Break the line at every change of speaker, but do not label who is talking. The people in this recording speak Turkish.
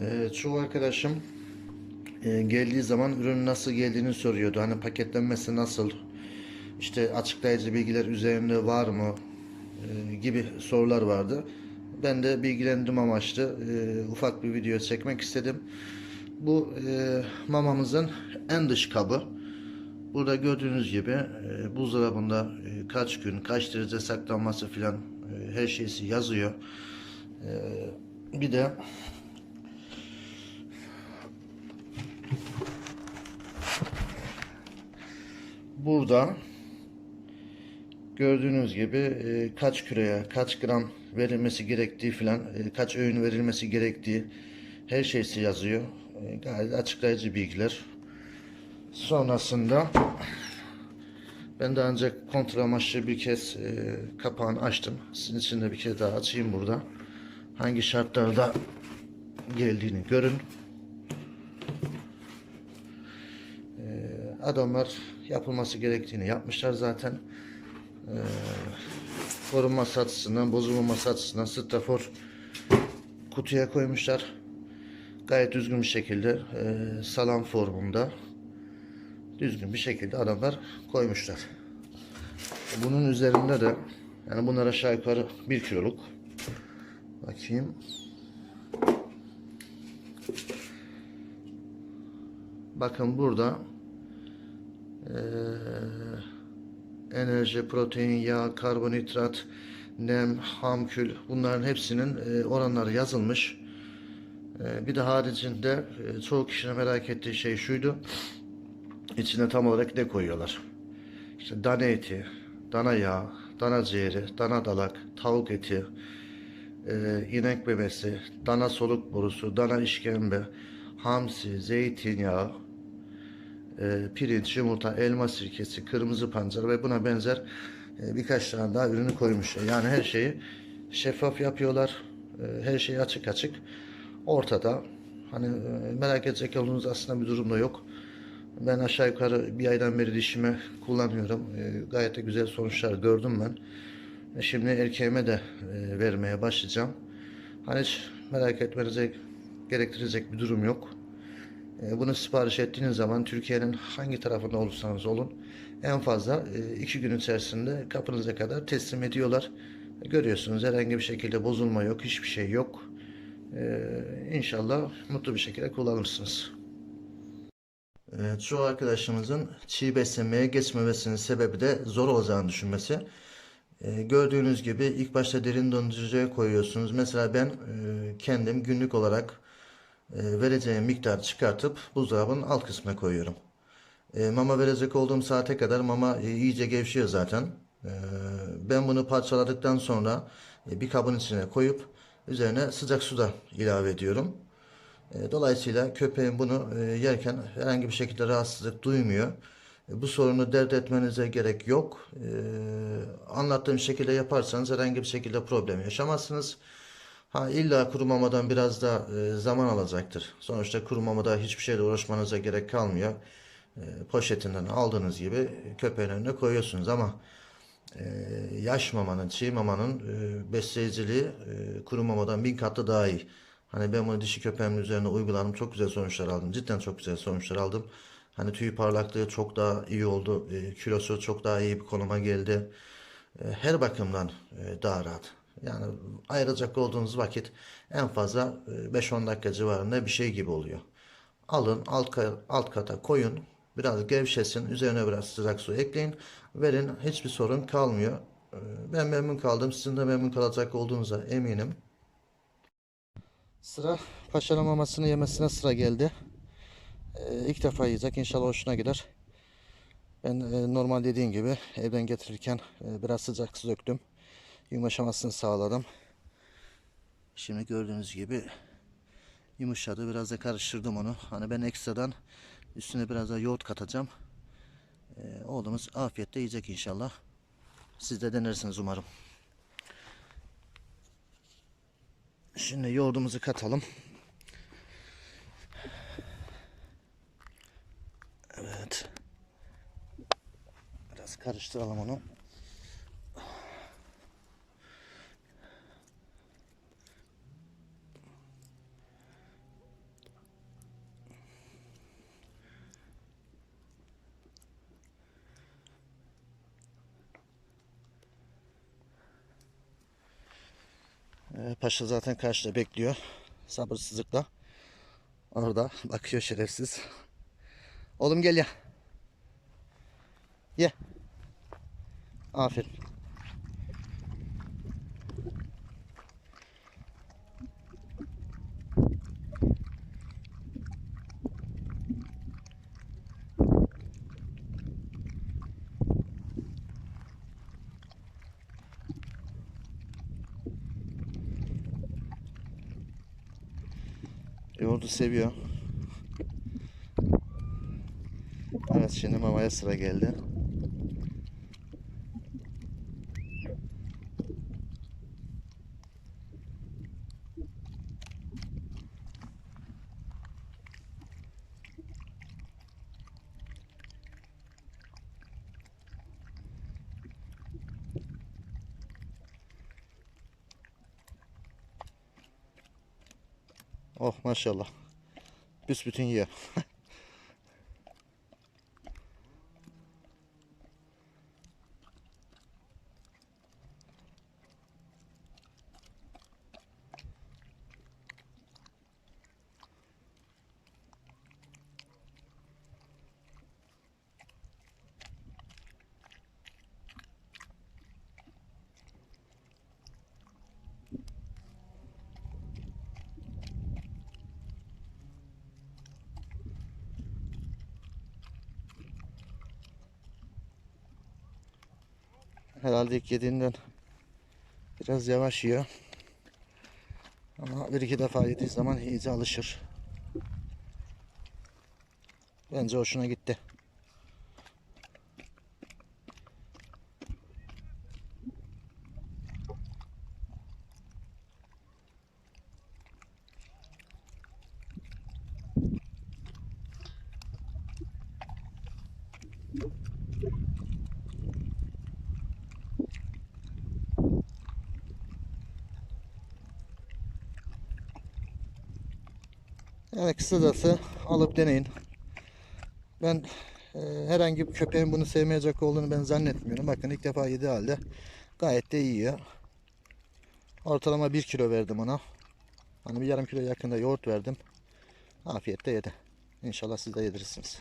Ee, çoğu arkadaşım e, geldiği zaman ürün nasıl geldiğini soruyordu. Hani paketlenmesi nasıl? İşte açıklayıcı bilgiler üzerinde var mı? E, gibi sorular vardı. Ben de bilgilendim amaçlı e, ufak bir video çekmek istedim. Bu e, mamamızın en dış kabı. Burada gördüğünüz gibi buzdolabında kaç gün, kaç derece saklanması filan her şeysi yazıyor. Bir de burada gördüğünüz gibi e, kaç küreye, kaç gram verilmesi gerektiği filan, e, kaç öğün verilmesi gerektiği her şeysi yazıyor. E, gayet açıklayıcı bilgiler. Sonrasında ben daha önce kontrol amaçlı bir kez e, kapağını açtım. Sizin için de bir kez daha açayım burada. Hangi şartlarda geldiğini görün. Adamlar yapılması gerektiğini yapmışlar zaten. E, korunması açısından, bozulmaması açısından strafor kutuya koymuşlar. Gayet düzgün bir şekilde e, salam formunda düzgün bir şekilde adamlar koymuşlar. Bunun üzerinde de yani bunlar aşağı yukarı 1 kiloluk. Bakayım. Bakın burada enerji, protein, yağ, karbonhidrat, nem, hamkül bunların hepsinin eee, oranları yazılmış. Eee, bir de haricinde eee, çoğu kişinin merak ettiği şey şuydu. İçine tam olarak ne koyuyorlar? İşte dana eti, dana yağı, dana ciğeri, dana dalak, tavuk eti, e, inek memesi, dana soluk borusu, dana işkembe, hamsi, zeytinyağı, e, pirinç, yumurta, elma sirkesi, kırmızı pancar ve buna benzer e, birkaç tane daha ürünü koymuşlar. Yani her şeyi şeffaf yapıyorlar. E, her şey açık açık. Ortada. Hani e, merak edecek olduğunuz aslında bir durum da yok. Ben aşağı yukarı bir aydan beri dişime kullanıyorum. E, gayet de güzel sonuçlar gördüm ben. E, şimdi erkeğime de vermeye başlayacağım. Hani hiç merak etmenize gerektirecek bir durum yok. E, bunu sipariş ettiğiniz zaman Türkiye'nin hangi tarafında olursanız olun en fazla e, iki gün içerisinde kapınıza kadar teslim ediyorlar. Görüyorsunuz herhangi bir şekilde bozulma yok, hiçbir şey yok. E, inşallah mutlu bir şekilde kullanırsınız. Evet, çoğu arkadaşımızın çiğ beslenmeye geçmemesinin sebebi de zor olacağını düşünmesi. Ee, gördüğünüz gibi ilk başta derin dondurucuya koyuyorsunuz. Mesela ben e, kendim günlük olarak vereceğim miktar çıkartıp buzdolabının alt kısmına koyuyorum. E, mama verecek olduğum saate kadar mama e, iyice gevşiyor zaten. E, ben bunu parçaladıktan sonra e, bir kabın içine koyup üzerine sıcak suda ilave ediyorum. Dolayısıyla köpeğin bunu e, yerken herhangi bir şekilde rahatsızlık duymuyor. Bu sorunu dert etmenize gerek yok. Anlattığım şekilde yaparsanız herhangi bir şekilde problem yaşamazsınız. Ha illa kurumamadan biraz da e, zaman alacaktır. Sonuçta kurumamada hiçbir şeyle uğraşmanıza gerek kalmıyor. E, Poşetinden aldığınız gibi köpeğin önüne koyuyorsunuz ama e, yaş mamanın, çiğ mamanın e, besleyiciliği e, kuru mamadan bin katlı daha iyi. Hani ben bunu dişi köpeğimin üzerine uyguladım. Çok güzel sonuçlar aldım. Cidden çok güzel sonuçlar aldım. Hani tüy parlaklığı çok daha iyi oldu. E, kilosu çok daha iyi bir konuma geldi. E, her bakımdan e, daha rahat. Yani ayıracak olduğunuz vakit en fazla e, 5-10 dakika civarında bir şey gibi oluyor. Alın alt, alt kata koyun. Biraz gevşesin. Üzerine biraz sıcak su ekleyin. Verin. Hiçbir sorun kalmıyor. E, Ben memnun kaldım. Sizin de memnun kalacak olduğunuza eminim. Sıra paşanın mamasını yemesine sıra geldi. Ee, ilk defa yiyecek. İnşallah hoşuna gider. Ben e, normal dediğim gibi evden getirirken e, biraz sıcak su döktüm. Yumuşamasını sağladım. Şimdi gördüğünüz gibi yumuşadı. Biraz da karıştırdım onu. Hani ben ekstradan üstüne biraz da yoğurt katacağım. Ee, oğlumuz afiyetle yiyecek inşallah. Siz de denersiniz umarım. Şimdi yoğurdumuzu katalım. Evet. Biraz karıştıralım onu. Paşa zaten karşıda bekliyor. Sabırsızlıkla. Orada bakıyor şerefsiz. Oğlum gel ya. Ye. Aferin. Yoğurdu seviyor. Evet şimdi mamaya sıra geldi. Oh maşallah. Büsbütün yiyor. Herhalde ilk yediğinden biraz yavaş yiyor. Ama bir iki defa yediği zaman iyice alışır. Bence hoşuna gitti. Yani kısacası alıp deneyin. Ben e, herhangi bir köpeğin bunu sevmeyecek olduğunu ben zannetmiyorum. Bakın ilk defa yedi halde gayet de yiyor. Ortalama 1 kilo verdim ona. Hani bir yarım kilo yakında yoğurt verdim. Afiyetle yedi. İnşallah siz de yedirirsiniz.